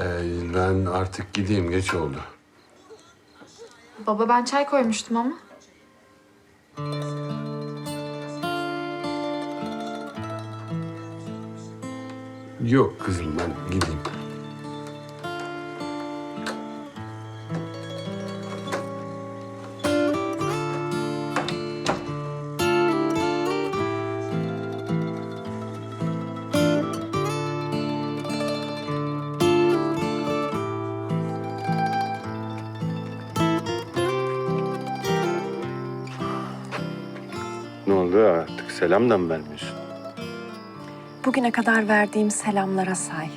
Ee, ben artık gideyim. Geç oldu. Baba ben çay koymuştum ama. Yok kızım ben gideyim. Oldu artık selam da mı vermiyorsun? Bugüne kadar verdiğim selamlara say.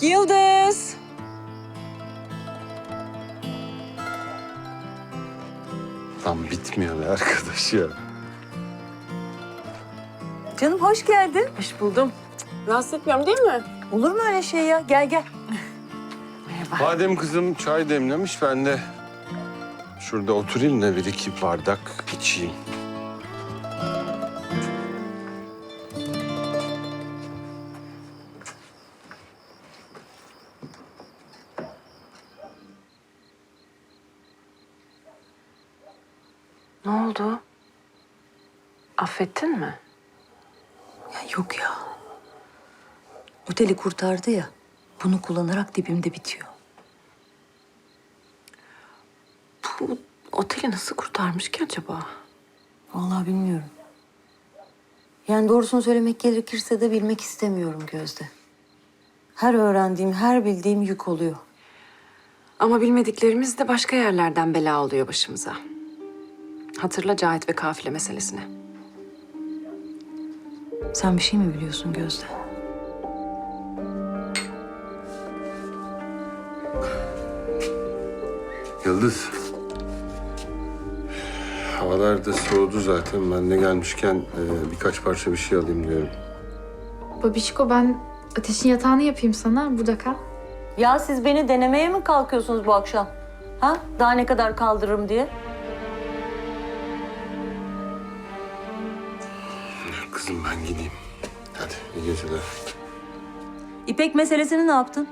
Yıldız. Tam bitmiyor be arkadaş ya. Canım hoş geldin. Hoş buldum. Rahatsız etmiyorum değil mi? Olur mu öyle şey ya? Gel gel. Merhaba. Madem kızım çay demlemiş ben de şurada oturayım da bir iki bardak içeyim. Ne oldu? Affettin mi? Ya yok ya. Oteli kurtardı ya. Bunu kullanarak dibimde bitiyor. Bu oteli nasıl kurtarmış ki acaba? Vallahi bilmiyorum. Yani doğrusunu söylemek gerekirse de bilmek istemiyorum Gözde. Her öğrendiğim, her bildiğim yük oluyor. Ama bilmediklerimiz de başka yerlerden bela oluyor başımıza. Hatırla Cahit ve kafile meselesini. Sen bir şey mi biliyorsun Gözde? Yıldız. Havalar da soğudu zaten. Ben de gelmişken e, birkaç parça bir şey alayım diyorum. Babişko ben ateşin yatağını yapayım sana. Burada kal. Ya siz beni denemeye mi kalkıyorsunuz bu akşam? Ha? Daha ne kadar kaldırırım diye? Kızım ben gideyim. Hadi iyi geceler. İpek meselesini ne yaptın?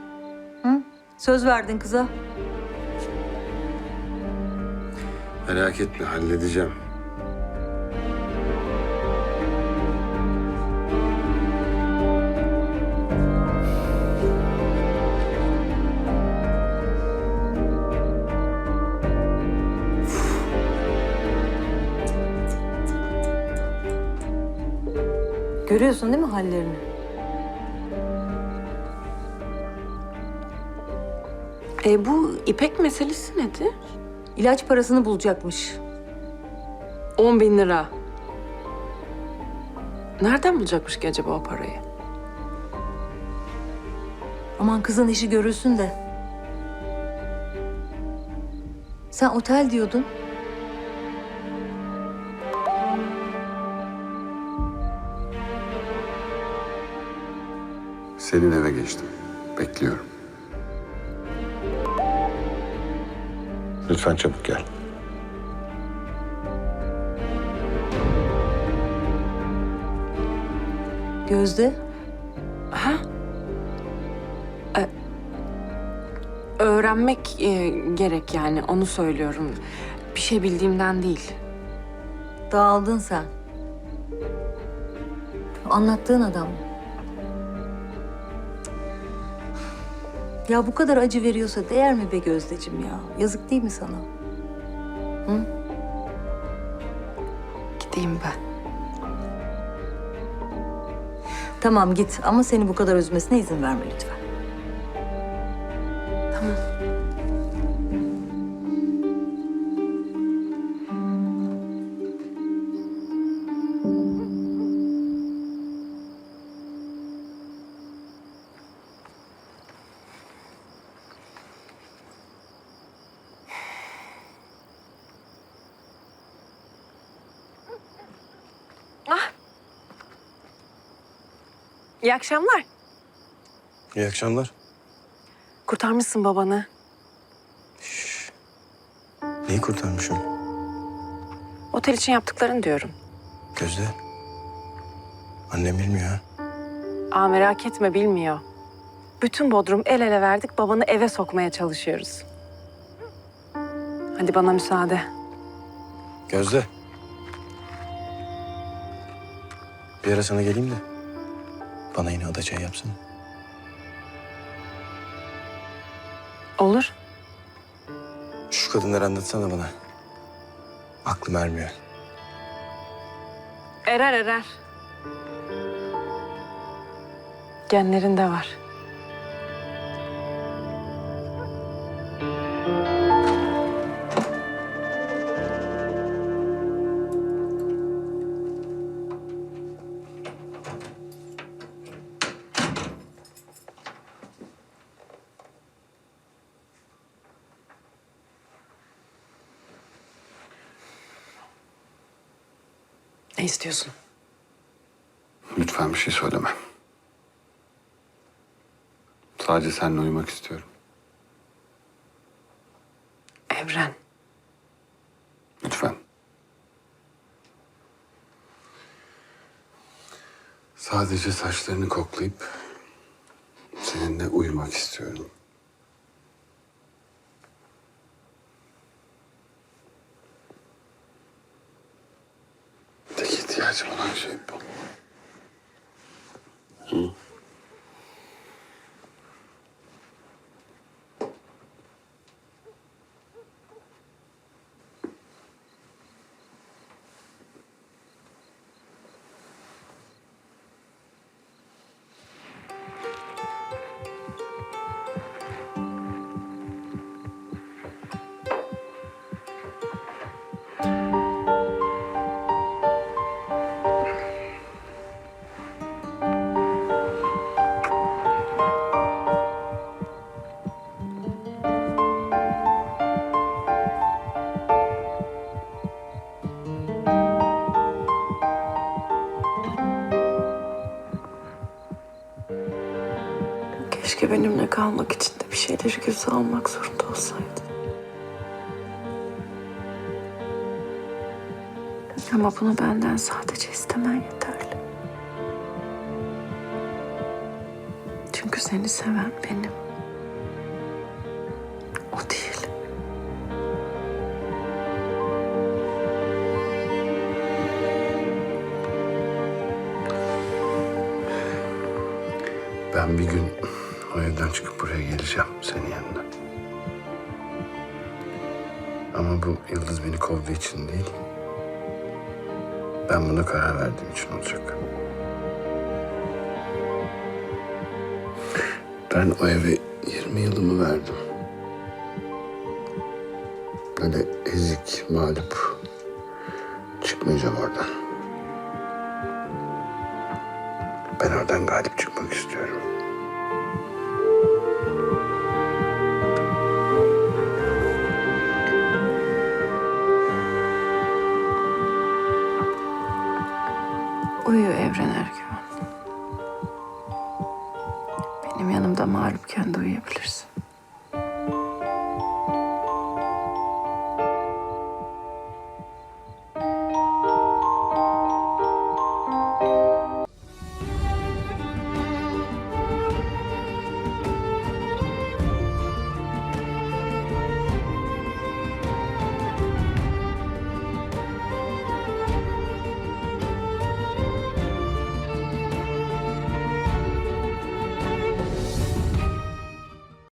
Hı? Söz verdin kıza. Merak etme halledeceğim. Görüyorsun değil mi hallerini? E bu İpek meselesi nedir? İlaç parasını bulacakmış. 10 bin lira. Nereden bulacakmış ki acaba o parayı? Aman kızın işi görülsün de. Sen otel diyordun. Senin eve geçtim. Bekliyorum. Lütfen çabuk gel. Gözde. Ha? E, öğrenmek e, gerek yani onu söylüyorum. Bir şey bildiğimden değil. Dağıldın sen. Anlattığın adam. Ya bu kadar acı veriyorsa değer mi be Gözdeciğim ya? Yazık değil mi sana? Gideyim ben. Tamam git ama seni bu kadar üzmesine izin verme lütfen. İyi akşamlar. İyi akşamlar. Kurtarmışsın babanı. Neyi kurtarmışım? Otel için yaptıklarını diyorum. Gözde. Annem bilmiyor ha. Aa merak etme bilmiyor. Bütün Bodrum el ele verdik babanı eve sokmaya çalışıyoruz. Hadi bana müsaade. Gözde. Bir ara sana geleyim de bana yine ada çay yapsana. Olur. Şu kadınları anlatsana bana. Aklım ermiyor. Erer erer. Genlerinde var. Ne istiyorsun? Lütfen bir şey söyleme. Sadece seninle uyumak istiyorum. Evren. Lütfen. Sadece saçlarını koklayıp seninle uyumak istiyorum. İhtiyacım olan şey bu. Keşke kalmak için de bir şeyleri göze almak zorunda olsaydı. Ama bunu benden sadece istemen yeterli. Çünkü seni seven benim. O değil. Ben bir gün o evden çıkıp buraya geleceğim senin yanına. Ama bu Yıldız beni kovduğu için değil. Ben buna karar verdiğim için olacak. Ben o eve 20 yılımı verdim. Böyle ezik, mağlup çıkmayacağım oradan. Ben oradan galip çıkmak istiyorum. Evren Ergüven. Benim yanımda mağlupken de uyuyabilirsin.